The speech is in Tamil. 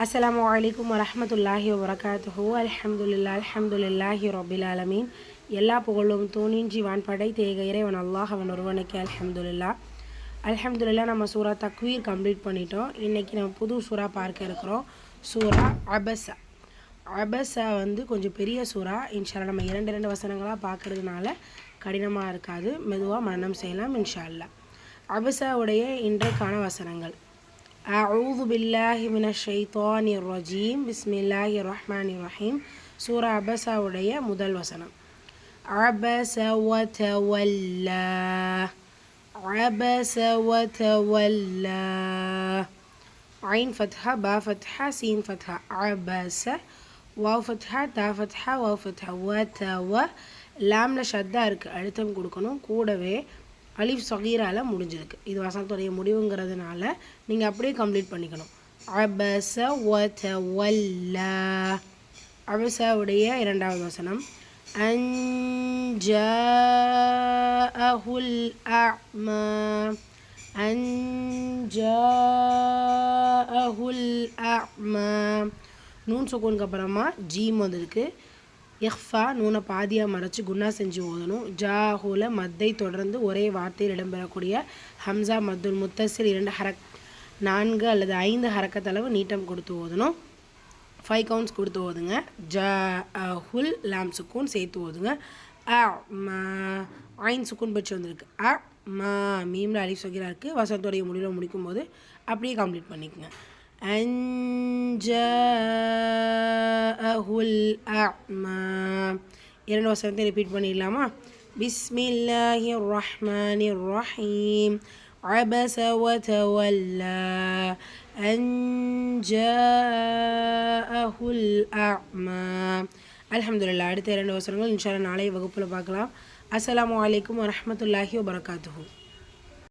அஸ்ஸலாமு வலைக்கம் வரமத்துல்லாஹி வபரகாத்துஹு அலமதுல்லா அலமதுல்லாஹி ரபில் ஆலமீன் எல்லா புகழும் தூணிஞ்சி வான்படை தேக இறைவன் அல்லாஹ் அவன் ஒருவனுக்கு அலமதுல்லா அலமதுல்லா நம்ம சூரா தக்வீர் கம்ப்ளீட் பண்ணிட்டோம் இன்றைக்கி நம்ம புது சூறா பார்க்க இருக்கிறோம் சூரா அபசா அபசா வந்து கொஞ்சம் பெரிய சூறா இன்ஷால்லா நம்ம இரண்டு இரண்டு வசனங்களாக பார்க்கறதுனால கடினமாக இருக்காது மெதுவாக மரணம் செய்யலாம் இன்ஷா அபசாவுடைய இன்றைக்கான வசனங்கள் أعوذ بالله من الشيطان الرجيم بسم الله الرحمن الرحيم சூரா அபசாவுடைய முதல் வசனம் عبس وتولى عبس وتولى عين فتحة با فتحة سين فتحة عبس واو فتحة تا فتحة واو فتحة وتو லாமில் ஷத்தா இருக்குது அழுத்தம் கொடுக்கணும் கூடவே அலிஃப் சகீரால் முடிஞ்சிருக்கு. இது வசனத்துடைய முடிவுங்கிறதுனால நீங்கள் அப்படியே கம்ப்ளீட் பண்ணிக்கணும். அபச வல்ல. அபசவுடைய இரண்டாவது வசனம். அஞ்சுல் அமா அஞ்சுல் அமா நூன் சுக்கூனுக்கு அப்புறமா ஜீம் வந்திருக்கு. இஹ்ஃபா நூனை பாதியாக மறைச்சி குன்னா செஞ்சு ஓதணும். ஜாஹூல மத்தை தொடர்ந்து ஒரே வார்த்தையில் இடம்பெறக்கூடிய ஹம்சா மத்துல் முத்தசில் இரண்டு ஹரக் நான்கு அல்லது ஐந்து ஹரக்கத்தளவு நீட்டம் கொடுத்து ஓதணும். ஃபைவ் கவுண்ட்ஸ் கொடுத்து ஓதுங்க. ஜா ஹுல் லாம் சுக்கூன் சேர்த்து ஓதுங்க. அ ம ஐன் சுக்கூன் பற்றி வந்திருக்கு. அ மா மீமில் அலிஃப் சகிரா இருக்குது வசனத்துடைய முடிவில் முடிக்கும் போது அப்படியே கம்ப்ளீட் பண்ணிக்கோங்க. அஞ்சுல் அமா இரண்டு வசனத்தை ரிப்பீட் பண்ணிடலாமா பிஸ்மில்லாஹி ரஹ்மான் ரஹீம் عبس وتولى أن جاءه الأعمى அல்ஹம்துலில்லா அடுத்த இரண்டு வசனங்கள் இன்ஷால்லா நாளைய வகுப்பில் பார்க்கலாம் அஸ்ஸலாமு அலைக்கும் வரஹமத்துல்லாஹி வபரகாத்துஹூ